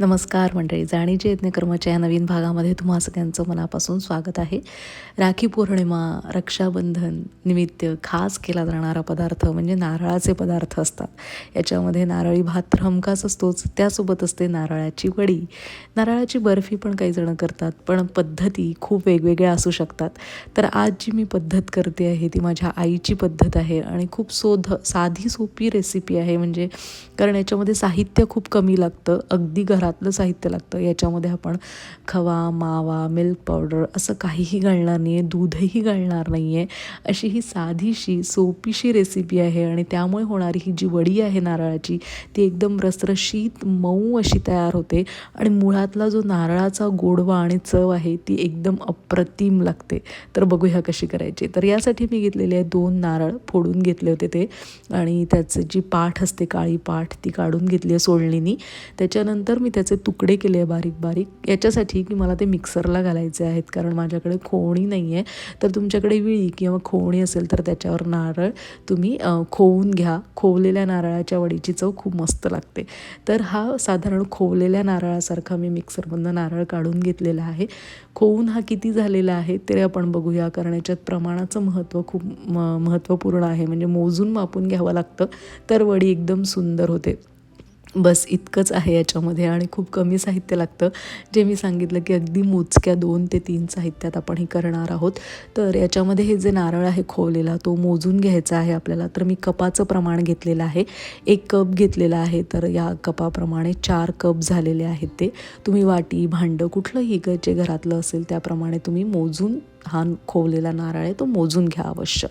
नमस्कार मंडळी जाणीचे यज्ञकर्माच्या या नवीन भागामध्ये तुम्हा सगळ्यांचं मनापासून स्वागत आहे. राखी पौर्णिमा रक्षाबंधन निमित्त खास केला जाणारा पदार्थ म्हणजे नारळाचे पदार्थ असतात. याच्यामध्ये नारळी भात तर हमखास असतोच त्यासोबत असते नारळाची वडी. नारळाची बर्फी पण काही जणं करतात पण पद्धती खूप वेगवेगळ्या असू शकतात. तर आज जी मी पद्धत करते आहे ती माझ्या आईची पद्धत आहे आणि खूप सोध साधी सोपी रेसिपी आहे. म्हणजे कारण याच्यामध्ये साहित्य खूप कमी लागतं अगदी घरात घरातलं साहित्य लागतं. याच्यामध्ये आपण खवा मावा मिल्क पावडर असं काहीही घालणार नाही आहे दूधही घालणार नाही आहे अशी ही साधीशी सोपीशी रेसिपी आहे आणि त्यामुळे होणारी ही जी वडी आहे नारळाची ती एकदम रसरशीत मऊ अशी तयार होते आणि मुळातला जो नारळाचा गोडवा आणि चव आहे ती एकदम अप्रतिम लागते. तर बघूया कशी करायची. तर यासाठी मी घेतलेले आहे दोन नारळ फोडून घेतले होते ते आणि त्याचं जी पाठ असते काळी पाठ ती काढून घेतली आहे सोलणीनी. त्याच्यानंतर मी त्याचे तुकडे केले आहे बारीक बारीक. याच्यासाठी की मला ते मिक्सरला घालायचे आहेत कारण माझ्याकडे खोवणी नाही आहे तर तुमच्याकडे विळी किंवा खोवणी असेल तर त्याच्यावर नारळ तुम्ही खोवून घ्या. खोवलेल्या नारळाच्या वडीची चव खूप मस्त लागते. तर हा साधारण खोवलेल्या नारळासारखा मी मिक्सरमधनं नारळ काढून घेतलेला आहे. खोवून हा किती झालेला आहे ते आपण बघूया कारण याच्यात प्रमाणाचं महत्त्व खूप म महत्त्वपूर्ण आहे. म्हणजे मोजून मापून घ्यावं लागतं. तर वडी एकदम सुंदर होते. बस इतकंच आहे याच्यामध्ये आणि खूप कमी साहित्य लागतं. जे मी सांगितलं की अगदी मोजक्या दोन ते तीन साहित्यात आपण हे करणार आहोत. तर याच्यामध्ये हे जे नारळ आहे खोवलेला तो मोजून घ्यायचा आहे आपल्याला. तर मी कपाचं प्रमाण घेतलेलं आहे. एक कप घेतलेला आहे. तर या कपाप्रमाणे चार कप झालेले आहेत ते. तुम्ही वाटी भांडं कुठलंही जे घरातलं असेल त्याप्रमाणे तुम्ही मोजून हा खोवलेला नारळ आहे तो मोजून घ्या अवश्य.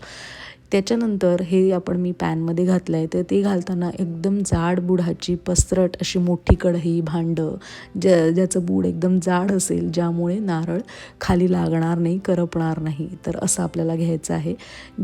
त्याच्यानंतर हे आपण मी पॅनमध्ये घातलं आहे तर ते घालताना एकदम जाड बुडाची पसरट अशी मोठी कढई भांडं ज्या ज्याचं बूड एकदम जाड असेल ज्यामुळे नारळ खाली लागणार नाही करपणार नाही. तर असं आपल्याला घ्यायचं आहे.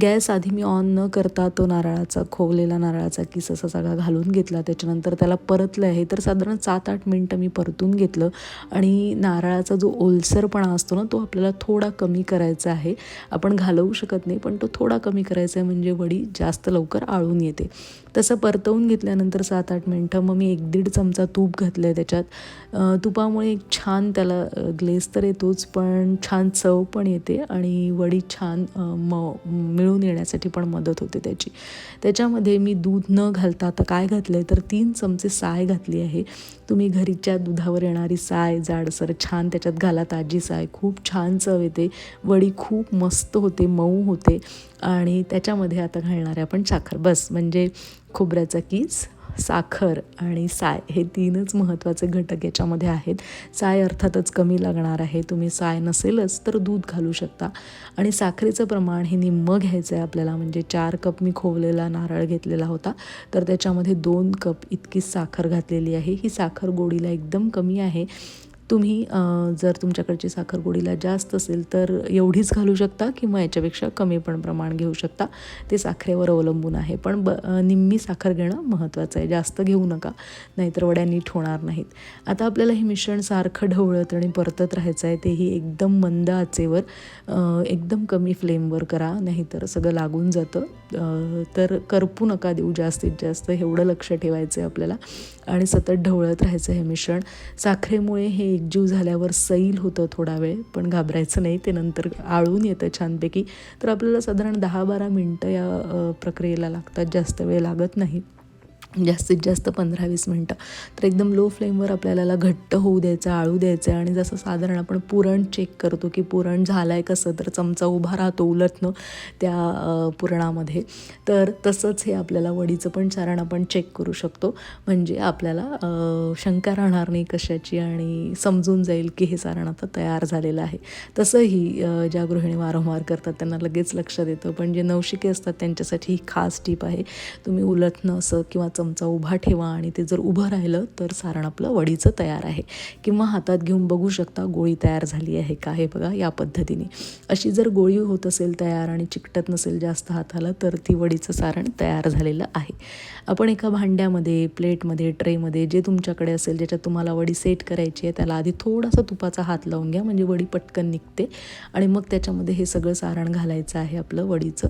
गॅस आधी मी ऑन न करता तो नारळाचा खोवलेला नारळाचा किस असा सगळा घालून घेतला. त्याच्यानंतर त्याला परतलं आहे तर साधारण सात आठ मिनटं मी परतून घेतलं. आणि नारळाचा जो ओलसरपणा असतो ना तो आपल्याला थोडा कमी करायचा आहे. आपण घालवू शकत नाही पण तो थोडा कमी करायचा आहे म्हणजे वडी जास्त लवकर आळून येते. तसं परतवून घेतल्यानंतर सात आठ मिनटं मग मी एक दीड चमचा तूप घातलं आहे त्याच्यात तुपामुळे एक छान त्याला ग्लेस तर येतोच पण छान चव पण येते आणि वडी छान म मिळून येण्यासाठी पण मदत होते त्याची. त्याच्यामध्ये मी दूध न घालता आता काय घातलं आहे तर तीन चमचे साय घातली आहे. तुम्ही घरीच्या दुधावर येणारी साय जाडसर छान त्याच्यात घाला ताजी साय. खूप छान चव येते. वडी खूप मस्त होते मऊ होते आणि त्याच्यामध्ये आता घालणार आहे आपण साखर. बस म्हणजे खोबऱ्याचा कीस साखर आणि साय हे तीनच महत्त्वाचे घटक याच्यामध्ये आहेत. साय अर्थातच कमी लागणार आहे. तुम्ही साय नसेलच तर दूध घालू शकता. आणि साखरेचं प्रमाण हे निम्मं घ्यायचं आहे आपल्याला म्हणजे चार कप मी खोवलेला नारळ घेतलेला होता तर त्याच्यामध्ये दोन कप इतकी साखर घातलेली आहे. ही साखर गोडीला एकदम कमी आहे. तुम्ही जर तुमच्याकडची साखरगोडीला जास्त असेल तर एवढीच घालू शकता किंवा याच्यापेक्षा कमी पण प्रमाण घेऊ शकता. ते साखरेवर अवलंबून आहे. पण ब निम्मी साखर घेणं महत्त्वाचं आहे. जास्त घेऊ नका नाहीतर वड्या नीट होणार नाहीत. आता आपल्याला हे मिश्रण सारखं ढवळत आणि परतत राहायचं आहे तेही एकदम मंद आचेवर एकदम कमी फ्लेमवर करा नाहीतर सगळं लागून जातं. तर करपू नका देऊ जास्तीत जास्त. एवढं लक्ष ठेवायचं आहे आपल्याला. आणि सतत ढवळत राहायचं हे मिश्रण. साखरेमुळे हे एकजीव झाल्यावर सैल होतं थोडा वेळ पण घाबरायचं नाही ते नंतर आळून येतं छानपैकी. तर आपल्याला साधारण दहा बारा मिनटं या प्रक्रियेला लागतात जास्त वेळ लागत नाही. जास्तीत जास्त पंधरा वीस मिनटं. तर एकदम लो फ्लेमवर आपल्याला घट्ट होऊ द्यायचं आळू द्यायचं आहे आणि जसं साधारण आपण पुरण चेक करतो की पुरण झालं आहे कसं तर चमचा उभा राहतो उलटणं त्या पुरणामध्ये. तर तसंच हे आपल्याला वडीचं पण चारण आपण चेक करू शकतो. म्हणजे आपल्याला शंका राहणार नाही कशाची आणि समजून जाईल की हे सारण आता तयार झालेलं आहे. तसंही ज्या गृहिणी वारंवार करतात त्यांना लगेच लक्षात येतं पण जे नवशिके असतात त्यांच्यासाठी ही खास टीप आहे. तुम्ही उलटणं असं किंवा चमचा उभा ठेवा आणि ते जर उभं राहिलं तर सारण आपलं वडीचं तयार आहे. किंवा हातात घेऊन बघू शकता गोळी तयार झाली आहे का हे बघा या पद्धतीने. अशी जर गोळी होत असेल तयार आणि चिकटत नसेल जास्त हाताला तर ती वडीचं सारण तयार झालेलं आहे. आपण एका भांड्यामध्ये प्लेटमध्ये ट्रेमध्ये जे तुमच्याकडे असेल ज्याच्यात तुम्हाला वडी सेट करायची आहे त्याला आधी थोडासा तुपाचा हात लावून घ्या म्हणजे वडी पटकन निघते. आणि मग त्याच्यामध्ये हे सगळं सारण घालायचं आहे आपलं वडीचं.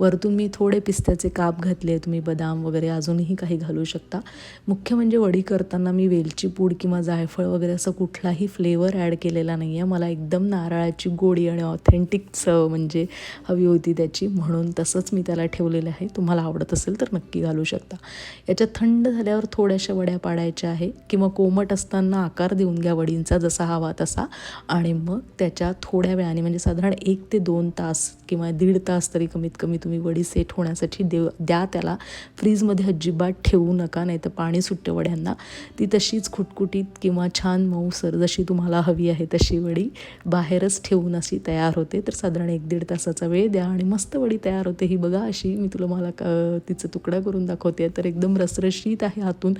वरतून मी थोडे पिस्त्याचे काप घातले तुम्ही बदाम वगैरे अजूनही काही घालू शकता. मुख्य म्हणजे वडी करताना मी वेलची पूड किंवा जायफळ वगैरे असं कुठलाही फ्लेवर ॲड केलेला नाही आहे मला एकदम नारळाची गोडी आणि ऑथेंटिक चव म्हणजे हवी होती त्याची. म्हणून तसंच मी त्याला ठेवलेलं आहे. तुम्हाला आवडत असेल तर नक्की घालू शकता. याच्यात थंड झाल्यावर थोड्याशा वड्या पाडायच्या आहे. किंवा कोमट असताना आकार देऊन घ्या वडींचा जसा हवा तसा. आणि मग त्याच्या थोड्या वेळाने म्हणजे साधारण एक ते दोन तास किंवा दीड तास तरी कमीत कमी तुम्ही वडी सेट होण्यासाठी देव द्या त्याला. फ्रीजमध्ये अजिबात ठेवू नका नाही तर पाणी सुटतं वड्यांना. ती तशीच खुटकुटीत किंवा छान मऊसर जशी तुम्हाला हवी आहे तशी वडी बाहेरच ठेवून अशी तयार होते. तर साधारण एक दीड तासाचा वेळ द्या आणि मस्त वडी तयार होते ही बघा अशी. मी तुला मला क तिचं तुकडा करून दाखवते. तर एकदम रसरशीत आहे हातून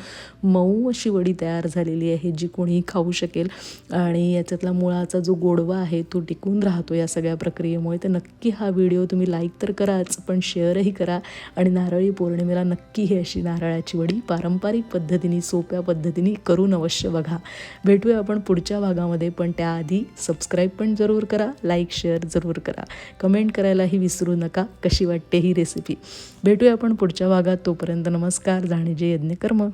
मऊ अशी वडी तयार झालेली आहे जी कोणीही खाऊ शकेल. आणि याच्यातला मुळाचा जो गोडवा आहे तो टिकून राहतो या सगळ्या प्रक्रियेमुळे. तर नक्की हा व्हिडिओ तुम्ही लाईक तर कराच पण शेअरही करा. आणि नारळी पौर्णिमेला नक्की ही अशी नारळाची वडी पारंपरिक पद्धतीने सोप्या पद्धतीने करून अवश्य बघा. भेटूया आपण पुढच्या भागामध्ये पण त्याआधी सबस्क्राईब पण जरूर करा लाईक शेअर जरूर करा. कमेंट करायलाही विसरू नका कशी वाटते ही रेसिपी भेटूया आपण पुढच्या भागात. तोपर्यंत नमस्कार जाणीजे यज्ञ कर्म